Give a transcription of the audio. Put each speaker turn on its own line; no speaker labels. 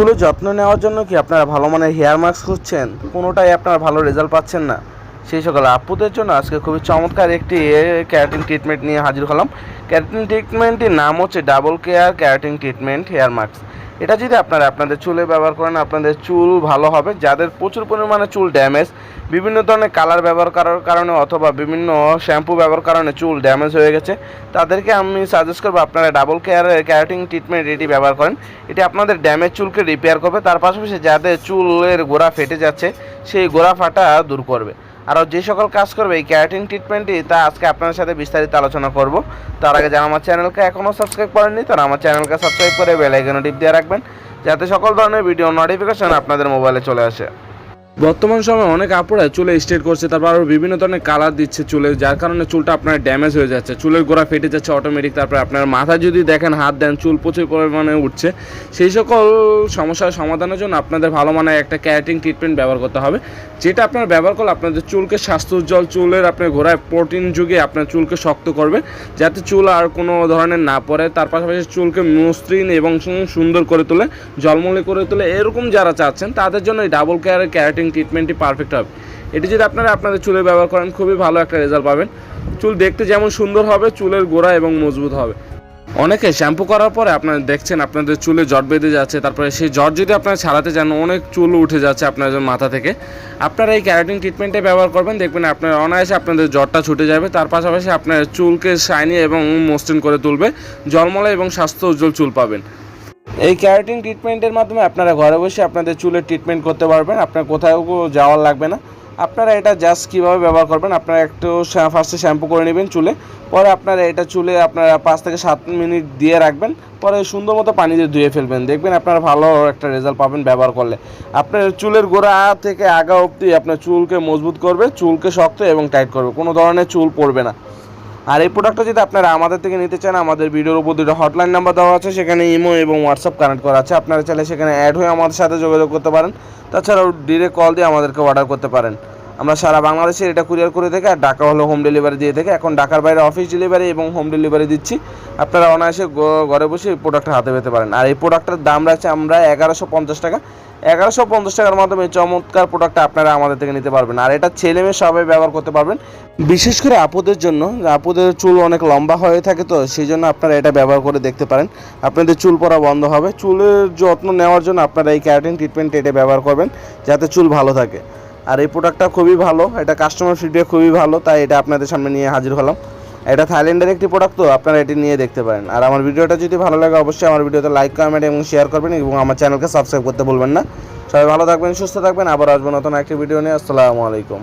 চুলের যত্ন নেওয়ার জন্য কি আপনারা ভালো মানের হেয়ার মাস্ক খুঁজছেন? কোনোটাই আপনারা ভালো রেজাল্ট পাচ্ছেন না। সেই সকল আপুদের জন্য আজকে খুবই চমৎকার একটি ক্যারাটিন ট্রিটমেন্ট নিয়ে হাজির হলাম। ক্যারাটিন ট্রিটমেন্টটির নাম হচ্ছে double care keratin treatment hair mask এটা যদি আপনারা আপনাদের চুলে ব্যবহার করেন, আপনাদের চুল ভালো হবে। যাদের প্রচুর পরিমাণে চুল ড্যামেজ বিভিন্ন ধরনের কালার ব্যবহার করার কারণে অথবা বিভিন্ন শ্যাম্পু ব্যবহার কারণে চুল ড্যামেজ হয়ে গেছে, তাদেরকে আমি সাজেস্ট করব আপনারা ডাবল কেয়ার ক্যারাটিন ট্রিটমেন্ট এটি ব্যবহার করেন। এটি আপনাদের ড্যামেজ চুলকে রিপেয়ার করবে। তার পাশাপাশি যাদের চুলের গোড়া ফেটে যাচ্ছে, সেই গোড়া ফাটা দূর করবে। আরও যে সকল কাজ করবে এই ক্যারাটিন ট্রিটমেন্টটি তা আজকে আপনার সাথে বিস্তারিত আলোচনা করব। তার আগে যারা আমার চ্যানেলকে এখনও সাবস্ক্রাইব করেননি, তারা আমার চ্যানেলকে সাবস্ক্রাইব করে বেল আইকনে টিপ দিয়ে রাখবেন, যাতে সকল ধরনের ভিডিও নোটিফিকেশন আপনাদের মোবাইলে চলে আসে। বর্তমান সময়ে অনেক আপুরা চুলে স্ট্রেট করছে, তারপর আরও বিভিন্ন ধরনের কালার দিচ্ছে চুলে, যার কারণে চুলটা আপনার ড্যামেজ হয়ে যাচ্ছে। চুলের গোড়া ফেটে যাচ্ছে অটোমেটিক তারপর আপনার মাথা যদি দেখেন, হাত দেন, চুল প্রচুর পরিমাণে উঠছে। সেই সকল সমস্যার সমাধানের জন্য আপনাদের ভালো মানের একটা ক্যারাটিন ট্রিটমেন্ট ব্যবহার করতে হবে, যেটা আপনার ব্যবহার করলে আপনাদের চুলকে স্বাস্থ্য উজ্জ্বল চুলের আপনার গোড়ায় প্রোটিন যুগে আপনার চুলকে শক্ত করবে, যাতে চুল আর কোনো ধরনের না পড়ে। তার পাশাপাশি চুলকে মসৃণ এবং সুন্দর করে তোলে, জলমলে করে তোলে। এরকম যারা চাচ্ছেন, তাদের জন্য এই ডাবল কেয়ারের ক্যারাটিন ট্রিটমেন্টটি পারফেক্ট হবে। এটি যদি আপনারা আপনাদের চুলে ব্যবহার করেন, খুবই ভালো একটা রেজাল্ট পাবেন। চুল দেখতে যেমন সুন্দর হবে, চুলের গোড়া এবং মজবুত হবে। অনেকে শ্যাম্পু করার পরে আপনারা দেখছেন আপনাদের চুলে জট বেঁধে যাচ্ছে, তারপরে সেই জট যদি আপনারা ছাড়াতে চান অনেক চুল উঠে যাচ্ছে আপনাদের মাথা থেকে। আপনারা এই ক্যারাটিন ট্রিটমেন্টে ব্যবহার করবেন, দেখবেন আপনার অনায়াসে আপনাদের জটটা ছুটে যাবে। তার পাশাপাশি আপনার চুলকে শাইনি এবং মসৃণ করে তুলবে, জলমলা এবং স্বাস্থ্য উজ্জ্বল চুল পাবেন। এই ক্যারাটিন ট্রিটমেন্টের মাধ্যমে আপনারা ঘরে বসে আপনাদের চুলের ট্রিটমেন্ট করতে পারবেন। আপনার কোথাও যাওয়ার লাগবে না। আপনারা এটা জাস্ট কীভাবে ব্যবহার করবেন, আপনারা একটু ফার্স্টে শ্যাম্পু করে নেবেন চুলে। পরে আপনারা এটা চুলে আপনারা পাঁচ থেকে সাত মিনিট দিয়ে রাখবেন। পরে সুন্দর মতো পানি দিয়ে ধুয়ে ফেলবেন। দেখবেন আপনারা ভালো একটা রেজাল্ট পাবেন ব্যবহার করলে। আপনার চুলের গোড়া থেকে আগা অবধি আপনার চুলকে মজবুত করবে, চুলকে শক্ত এবং টাইট করবে। কোনো ধরনের চুল পড়বে না। আর এই প্রোডাক্টটা যদি আপনারা আমাদের থেকে নিতে চান, আমাদের ভিডিওর উপর দুটো হটলাইন নাম্বার দেওয়া আছে, সেখানে ইমো এবং হোয়াটসঅ্যাপ কানেক্ট করা আছে। আপনারা চাইলে সেখানে অ্যাড হয়ে আমাদের সাথে যোগাযোগ করতে পারেন। তাছাড়াও ডিরেক্ট কল দিয়ে আমাদেরকে অর্ডার করতে পারেন। আমরা সারা বাংলাদেশে এটা কুরিয়ার করে থেকে আর ঢাকা হলো হোম ডেলিভারি দিয়ে থেকে এখন ঢাকার বাইরে অফিস ডেলিভারি এবং হোম ডেলিভারি দিচ্ছি। আপনারা অনায়াসে ঘরে বসে এই প্রোডাক্টটা হাতে পেতে পারেন। আর এই প্রোডাক্টের দাম রাখছে আমরা এগারোশো পঞ্চাশ টাকা। এগারোশো পঞ্চাশ টাকার মাধ্যমে চমৎকার প্রোডাক্টটা আপনারা আমাদের থেকে নিতে পারবেন। আর এটা ছেলে মেয়ে সবাই ব্যবহার করতে পারবেন। বিশেষ করে আপুদের জন্য, আপুদের চুল অনেক লম্বা হয়ে থাকে তো, সেই জন্য আপনারা এটা ব্যবহার করে দেখতে পারেন। আপনাদের চুল পড়া বন্ধ হবে। চুলের যত্ন নেওয়ার জন্য আপনারা এই ক্যারাটিন ট্রিটমেন্ট এটা ব্যবহার করবেন, যাতে চুল ভালো থাকে। আর এই প্রোডাক্টটা খুবই ভালো, এটা কাস্টমার ফিডব্যাক খুবই ভালো, তাই এটা আপনাদের সামনে নিয়ে হাজির হলাম। এটা থাইল্যান্ডের একটি প্রোডাক্ট তো, আপনারা এটি নিয়ে দেখতে পারেন। আর আমার ভিডিওটা যদি ভালো লাগে, অবশ্যই আমার ভিডিওতে লাইক কমেন্ট এবং শেয়ার করবেন এবং আমার চ্যানেলকে সাবস্ক্রাইব করতে বলবেন না। সবাই ভালো থাকবেন, সুস্থ থাকবেন, আবার আসব নতুন একটি ভিডিও নিয়ে। আসসালামু আলাইকুম।